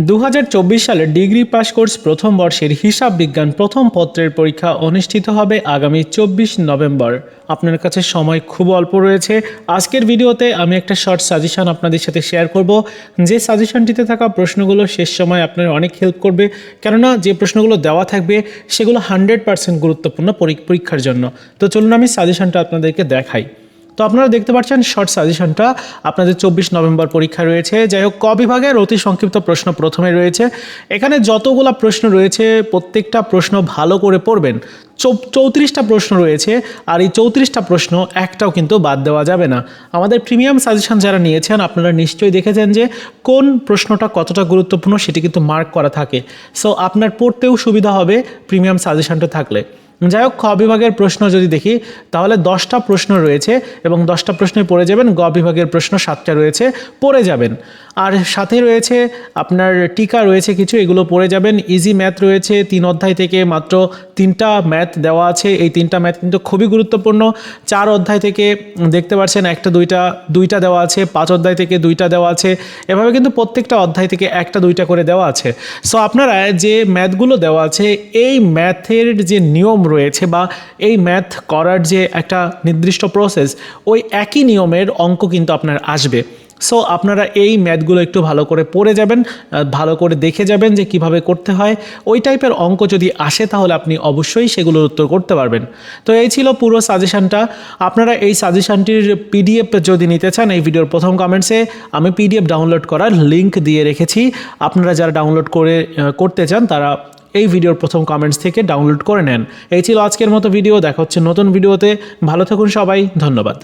দু হাজার চব্বিশ সালে ডিগ্রি পাস কোর্স প্রথম বর্ষের হিসাব বিজ্ঞান প্রথম পত্রের পরীক্ষা অনুষ্ঠিত হবে আগামী চব্বিশ নভেম্বর। আপনার কাছে সময় খুব অল্প রয়েছে। আজকের ভিডিওতে আমি একটা শর্ট সাজেশন আপনাদের সাথে শেয়ার করব। যে সাজেশনটিতে থাকা প্রশ্নগুলো শেষ সময় আপনার অনেক হেল্প করবে। কেননা যে প্রশ্নগুলো দেওয়া থাকবে, সেগুলো হান্ড্রেড পার্সেন্ট গুরুত্বপূর্ণ পরী- পরীক্ষার জন্য। তো চলুন আমি সাজেশনটা আপনাদেরকে দেখাই। তো আপনারা দেখতে পাচ্ছেন শর্ট সাজেশনটা আপনাদের চব্বিশ নভেম্বর পরীক্ষা রয়েছে। যাই হোক, ক বিভাগের অতি সংক্ষিপ্ত প্রশ্ন প্রথমে রয়েছে। এখানে যতগুলো প্রশ্ন রয়েছে, প্রত্যেকটা প্রশ্ন ভালো করে পড়বেন। চৌত্রিশটা প্রশ্ন রয়েছে, আর এই চৌত্রিশটা প্রশ্ন একটাও কিন্তু বাদ দেওয়া যাবে না। আমাদের প্রিমিয়াম সাজেশন যারা নিয়েছেন, আপনারা নিশ্চয়ই দেখেছেন যে, কোন প্রশ্নটা কতটা গুরুত্বপূর্ণ সেটি কিন্তু মার্ক করা থাকে। সো আপনার পড়তেও সুবিধা হবে প্রিমিয়াম সাজেশনটা থাকলে। যাই হোক, খ বিভাগের প্রশ্ন যদি দেখি, তাহলে দশটা প্রশ্ন রয়েছে এবং দশটা প্রশ্নে পড়ে যাবেন, গ বিভাগের প্রশ্ন সাতটা রয়েছে, পড়ে যাবেন। আর সাথে রয়েছে আপনার টিকা রয়েছে কিছু, এগুলো পড়ে যাবেন। ইজি ম্যাথ রয়েছে, তিন অধ্যায় থেকে মাত্র তিনটা ম্যাথ দেওয়া আছে। এই তিনটা ম্যাথ কিন্তু খুবই গুরুত্বপূর্ণ। চার অধ্যায় থেকে দেখতে পাচ্ছেন একটা, দুইটা দুইটা দেওয়া আছে। পাঁচ অধ্যায় থেকে দুইটা দেওয়া আছে। এভাবে কিন্তু প্রত্যেকটা অধ্যায় থেকে একটা, দুইটা করে দেওয়া আছে। সো আপনারা যে ম্যাথগুলো দেওয়া আছে, এই ম্যাথের যে নিয়ম রয়েছে বা এই ম্যাথ করার যে একটা নির্দিষ্ট প্রসেস ওই একই নিয়মের অঙ্ক কিন্তু আপনার আসবে। সো আপনারা এই ম্যাথগুলো একটু ভালো করে পড়ে যাবেন ভালো করে দেখে যাবেন যে কীভাবে করতে হয়। ওই টাইপের অঙ্ক যদি আসে, তাহলে আপনি অবশ্যই সেগুলোর উত্তর করতে পারবেন। তো এই ছিল পুরো সাজেশানটা আপনারা এই সাজেশানটির পিডিএফ যদি নিতে চান, এই ভিডিওর প্রথম কমেন্টসে আমি পিডিএফ ডাউনলোড করার লিংক দিয়ে রেখেছি। আপনারা যারা ডাউনলোড করে করতে চান, তারা এই ভিডিওর প্রথম কমেন্টস থেকে ডাউনলোড করে নেন। এই ছিল আজকের মতো ভিডিও দেখা হচ্ছে নতুন ভিডিওতে ভালো থাকুন সবাই, ধন্যবাদ।